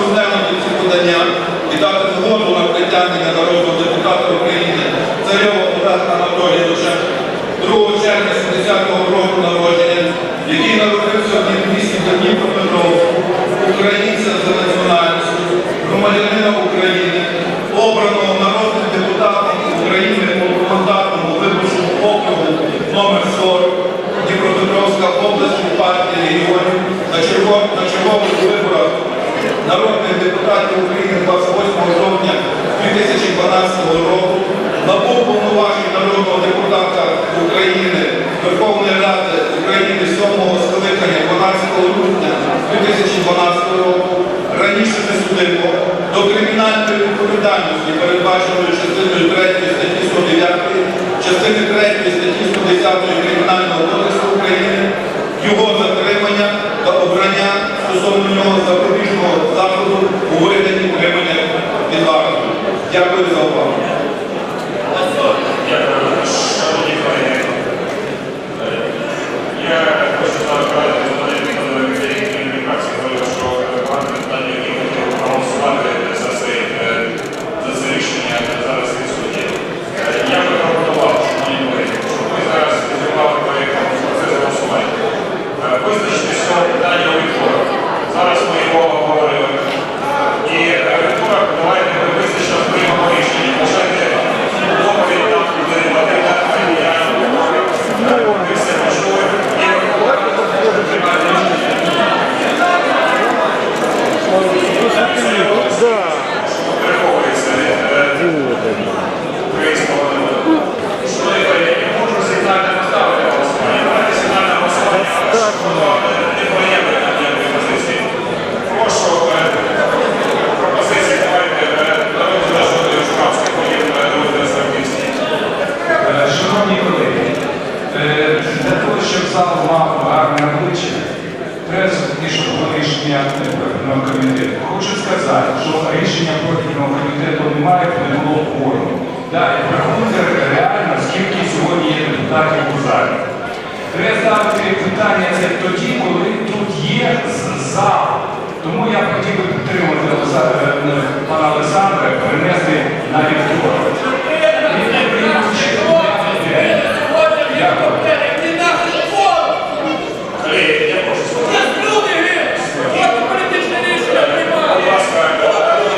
розглянути ці подання і дати згоду на притягнення народного депутата України Царьова Олега Анатолійовича 2 червня 70-го року народження, який народився в місті Дніпропетровську, українця за національністю, громадянина України, обраного народним депутатом України по мандатному виборчому округу номер 40 Дніпропетровська область партії регіонів на чергових виборах народних депутатів України 28 жовтня 2012 року набув повноважень хочу зарадити Володимир Миколаївич комунікації, говорю, що пане питання, які хотів проголосувати за це, е, за це рішення зараз відсутні. Е, Я би пропонував, шановні колеги, щоб ми зараз підтримали проєкт процес голосування. Е, Визначити з цього питання у вівторок. Зараз ми його обговорюємо. І е, вівторок давайте ми визначимо приймемо рішення. Бажайте доповідь нам буде матеріальна, я ви все почули. І приймати рішення. Переховується від українського народу. Шановні колеги, я можу сигнально поставити голосування. Давайте сигнальне голосування, але щоб воно не проявлено ніякої позиції. Прошу е, пропозиції давайте е, народу нашого Шуравський, потім е, народу Сарківський. Е, Шановні колеги, е, для того, щоб зал мав гарне обличчя, треба все-таки, щоб було рішення профільного комітету. Хочу сказати, що рішення профільного комітету немає, не було кворуму. Далі і врахуйте реально, скільки сьогодні є депутатів у залі. Треба ставити питання це тоді, коли тут є зал. Тому я хотів би підтримати е, пана Олександра, перенести на вівторок. Колеги, я прошу сказати. Будь ласка, народу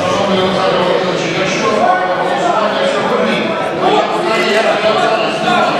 Шановний Олександр Володимирович, якщо голосування сьогодні, то я питання, я зараз знімаю.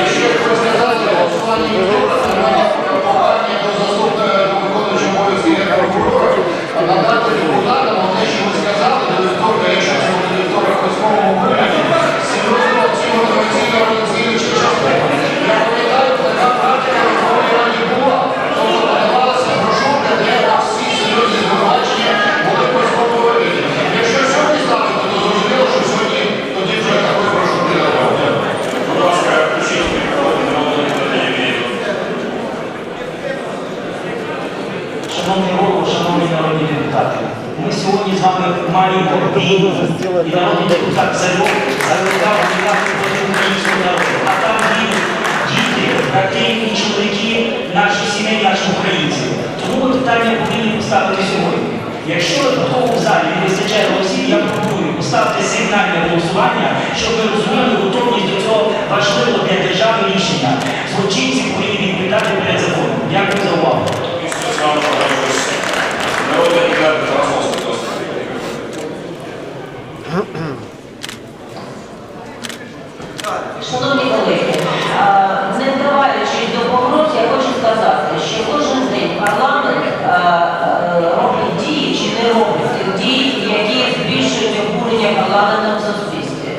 Якщо розглядати голосування вівторок, то мене прохання до заступника до виконуючого обов'язки як прокурора, а надати депутатам те, що ви сказали, до вівторка, якщо це буде вівторок в письмовому вигляді, серйозно ці мотиваційно розцінюючі частини. Я пам'ятаю, така практика в Верховній Раді була. Тобто подавалася брошурка, де всі серйозні звинувачення були в письмовому вигляді. Якщо сьогодні ставити, то зрозуміло, що сьогодні тоді вже такої брошурки не буде. Будь ласка, включіть мікрофон народного депутата Євгенія. Шановний голово, шановні народні депутати, ми сьогодні вами і народний депутат закликав українського народу. А там гинуть діти, брати і чоловіки, наші сімей, наші українці. Тому ми питання повинні поставити сьогодні. Якщо того в залі не вистачає голосів, я пропоную поставити сигнальне голосування, щоб ми розуміли готовність до цього важливого для держави рішення. Злочинці повинні відповідати перед законом. Дякую за увагу. Місто з вами погоджуюсь. Народний депутат Французький, будь ласка. Шановні колеги, а, не вдаваючись до погроз, я хочу сказати, що кожен день парламент а, а, робить дії чи не робить тих дій, які збільшують обурення парламенту в суспільстві.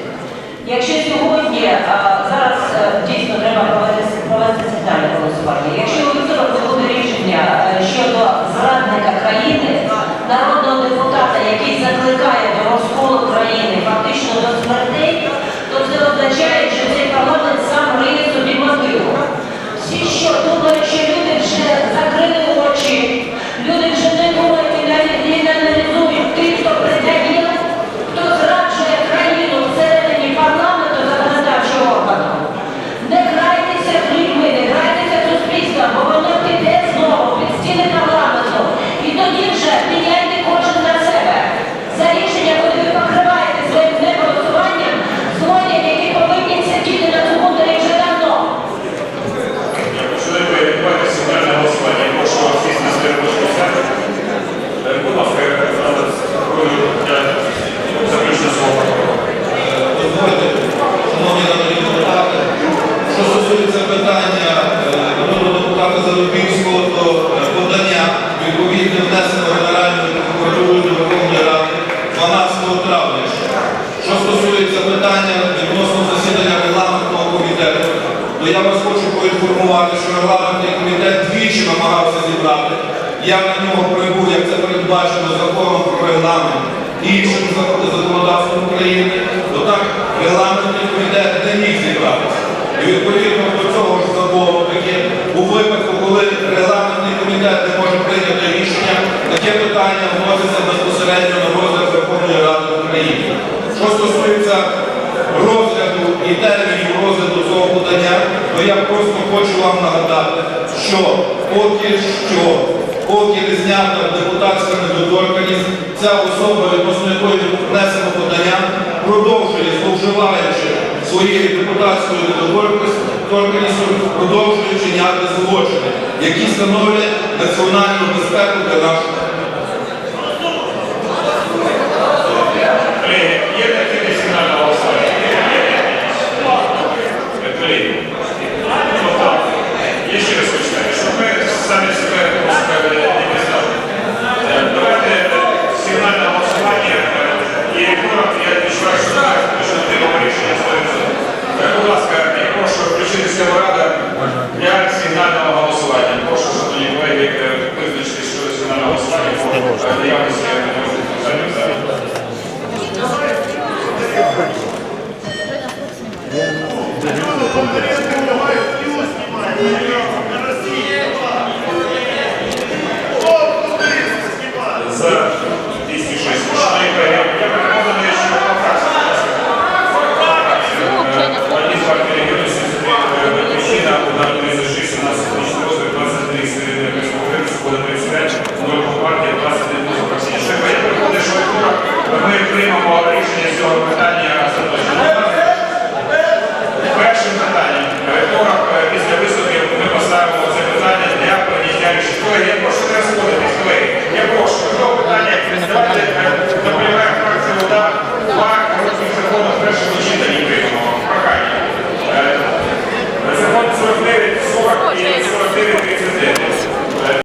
Якщо сьогодні а, зараз а, дійсно треба провести, провести голосування, якщо ви вівторок буде рішення щодо зрадника країни, народного депутата, який закликає до розколу країни, фактично до смертей, то це означає, що цей парламент сам риє собі могилу. Всі що думають, що люди вже закрили очі, люди вже не думають і навіть не аналізують тих, хто придає, хто зраджує країну всередині парламенту законодавчого органу. Не грайтеся з людьми, не грайтеся з суспільством, бо людям, які повинні сидіти на цьому вже давно. Якщо не відбувається сигнальне голосування, я прошу вас сісти на своє робоче місця. Е, Будь ласка, я заключне слово. Дозвольте, шановні народні депутати, що стосується питання е, народного депутата Зарубінського, то е, подання відповідне внесено Генеральною прокуратурою до Верховної Ради 12 травня. Що стосується питання відносно засідання регламентного комітету, то я вас хочу поінформувати, що регламентний комітет двічі зібрати. Я на нього прибув, як це передбачено законом про регламент і іншим зак- законодавством України, то так регламентний комітет не міг зібратися. І відповідно до цього ж закону таки у випадку, коли регламентний комітет не може прийняти рішення, таке питання вноситься безпосередньо на розгляд Верховної Ради України. Що стосується розгляду і термінів розгляду цього подання, то я просто хочу вам нагадати, що поки що, поки не знята депутатська недоторканність, ця особа, відносно якої внесено подання, продовжує, зловживаючи своєю депутатською недоторканністю, продовжує вчиняти злочини, які становлять національну безпеку для нашого. Прошу не розходити.